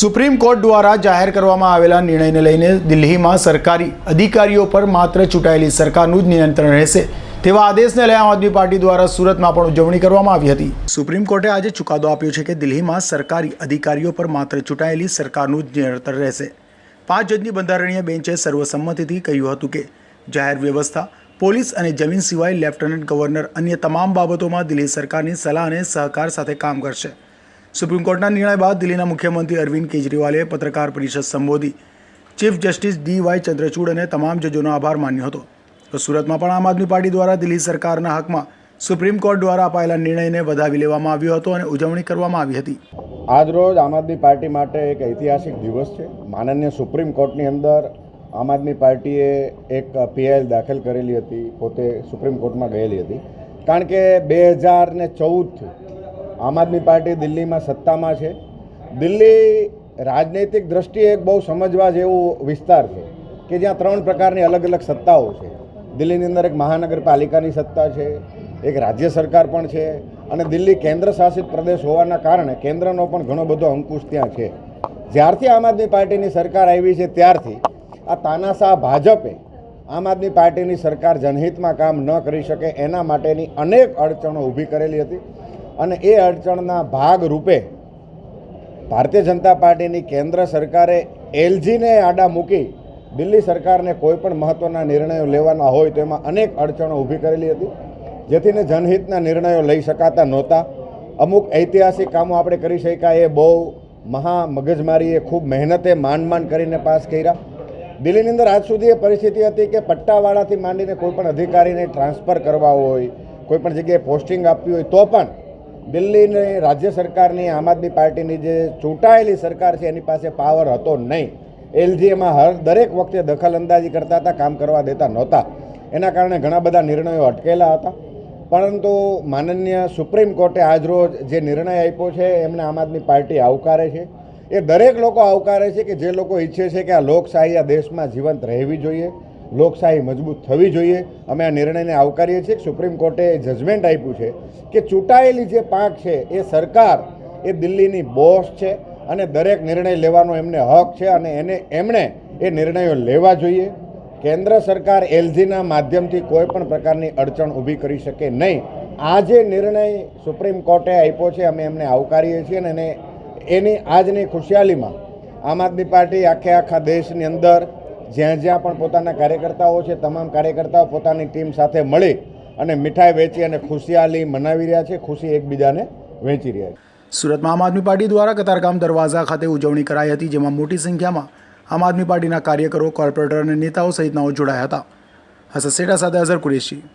Supreme court દ્વારા જાહેર કરવામાં આવેલા નિર્ણયને લઈને દિલ્હીમાં સરકારી અધિકારીઓ પર માત્ર ચૂંટાયેલી સરકારનું જ નિયંત્રણ રહેશે તેવા આદેશને લઈ આમ આદમી પાર્ટી દ્વારા સુરતમાં પણ ઉજવણી કરવામાં આવી હતી. સુપ્રીમ કોર્ટે આજે ચુકાદો આપ્યો છે કે દિલ્હીમાં સરકારી અધિકારીઓ પર માત્ર ચૂંટાયેલી સરકારનું જ નિયંત્રણ રહેશે. પાંચ જજની બંધારણીય બેન્ચે સર્વસંમતિથી કહ્યું હતું કે જાહેર વ્યવસ્થા, પોલીસ અને જમીન સિવાય લેફ્ટનન્ટ ગવર્નર અન્ય તમામ બાબતોમાં દિલ્હી સરકારની સલાહ અને સહકાર સાથે કામ કરશે. સુપ્રીમ કોર્ટના નિર્ણય બાદ દિલ્હીના મુખ્યમંત્રી અરવિંદ કેજરીવાલે પત્રકાર પરિષદ સંબોધી. Chief justice D Y Chandrachud અને તમામ જજોનો આભાર માન્યો હતો. તો સુરતમાં પણ આમ આદમી પાર્ટી દ્વારા દિલ્હી સરકારના હકમાં સુપ્રીમ કોર્ટ દ્વારા અપાયેલા નિર્ણયને વધાવી લેવામાં આવ્યો હતો અને ઉજવણી કરવામાં આવી હતી. આજરોજ આમ આદમી પાર્ટી માટે એક ઐતિહાસિક દિવસ છે. માનનીય સુપ્રીમ કોર્ટની અંદર આમ આદમી પાર્ટીએ એક પીઆઈએલ દાખલ કરેલી હતી, પોતે સુપ્રીમ કોર્ટમાં ગયેલી હતી. કારણ કે બે હજાર ને ચૌદથી આમ આદમી પાર્ટી દિલ્હીમાં સત્તામાં છે. દિલ્હી રાજનૈતિક દ્રષ્ટિએ એક બહુ સમજવા જેવો વિસ્તાર છે કે જ્યાં ત્રણ પ્રકારની અલગ અલગ સત્તાઓ છે. દિલ્હીની અંદર એક મહાનગરપાલિકાની સત્તા છે, એક રાજ્ય સરકાર પણ છે અને દિલ્હી કેન્દ્ર શાસિત પ્રદેશ હોવાના કારણે કેન્દ્રનો પણ ઘણો બધો અંકુશ ત્યાં છે. જ્યારથી આમ આદમી પાર્ટીની સરકાર આવી છે ત્યારથી આ તાનાશાહ ભાજપે આમ આદમી પાર્ટીની સરકાર જનહિતમાં કામ ન કરી શકે એના માટેની અનેક અડચણો ઊભી કરેલી હતી. અને એ અડચણના ભાગ રૂપે ભારતીય જનતા પાર્ટીની કેન્દ્ર સરકારે એલજીને આડા મૂકી દિલ્હી સરકારને કોઈ પણ મહત્ત્વના નિર્ણયો લેવાના હોય તો એમાં અનેક અડચણો ઊભી કરેલી હતી જેથીને જનહિતના નિર્ણયો લઈ શકાતા નહોતા. અમુક ઐતિહાસિક કામો આપણે કરી શક્યા, એ બહુ મહા મગજમારીએ ખૂબ મહેનતે માંડ માંડ કરીને પાસ કર્યા. દિલ્હીની અંદર આજ સુધી એ પરિસ્થિતિ હતી કે પટ્ટાવાળાથી માંડીને કોઈ પણ અધિકારીને ટ્રાન્સફર કરવા હોય કોઈપણ જગ્યાએ પોસ્ટિંગ આપવી હોય તો પણ દિલ્હીની રાજ્ય સરકારની, આમ આદમી પાર્ટીની જે ચૂંટાયેલી સરકાર છે, એની પાસે પાવર હતો નહીં. એલજીએમાં હર દરેક વખતે દખલ અંદાજી કરતા હતા, કામ કરવા દેતા નહોતા. એના કારણે ઘણા બધા નિર્ણયો અટકેલા હતા. પરંતુ માનનીય સુપ્રીમ કોર્ટે આજરોજ જે નિર્ણય આપ્યો છે, એમને આમ આદમી પાર્ટી આવકારે છે. એ દરેક લોકો આવકારે છે કે જે લોકો ઈચ્છે છે કે આ લોકશાહી આ દેશમાં જીવંત રહેવી જોઈએ. લોકશાહી મજબૂત થવી જોઈએ. અમે આ નિર્ણયને આવકારીએ છીએ. સુપ્રીમ કોર્ટે જજમેન્ટ આપ્યું છે કે ચૂંટાયેલી જે પાંખ છે, એ સરકાર, એ દિલ્હીની બોસ છે અને દરેક નિર્ણય લેવાનો એમને હક છે અને એને, એમણે એ નિર્ણયો લેવા જોઈએ. કેન્દ્ર સરકાર એલજીના માધ્યમથી કોઈ પણ પ્રકારની અડચણ ઊભી કરી શકે નહીં. આ જે નિર્ણય સુપ્રીમ કોર્ટે આપ્યો છે, અમે એમને આવકારીએ છીએ અને એને, એની આજની ખુશિયાલીમાં આમ આદમી પાર્ટી આખે આખા દેશની અંદર જ્યાં જ્યાં પણ પોતાના કાર્યકર્તાઓ છે, તમામ કાર્યકર્તાઓ પોતાની ટીમ સાથે મળી અને મીઠાઈ વેચી અને ખુશિયાલી મનાવી રહ્યા છે, ખુશી એકબીજાને વહેંચી રહ્યા છે. સુરતમાં આમ આદમી પાર્ટી દ્વારા કતારગામ દરવાજા ખાતે ઉજવણી કરાઈ હતી, જેમાં મોટી સંખ્યામાં આમ આદમી પાર્ટીના કાર્યકરો, કોર્પોરેટર અને નેતાઓ સહિતનાઓ જોડાયા હતા. હસસેટા સાથે અઝર કુરેશી.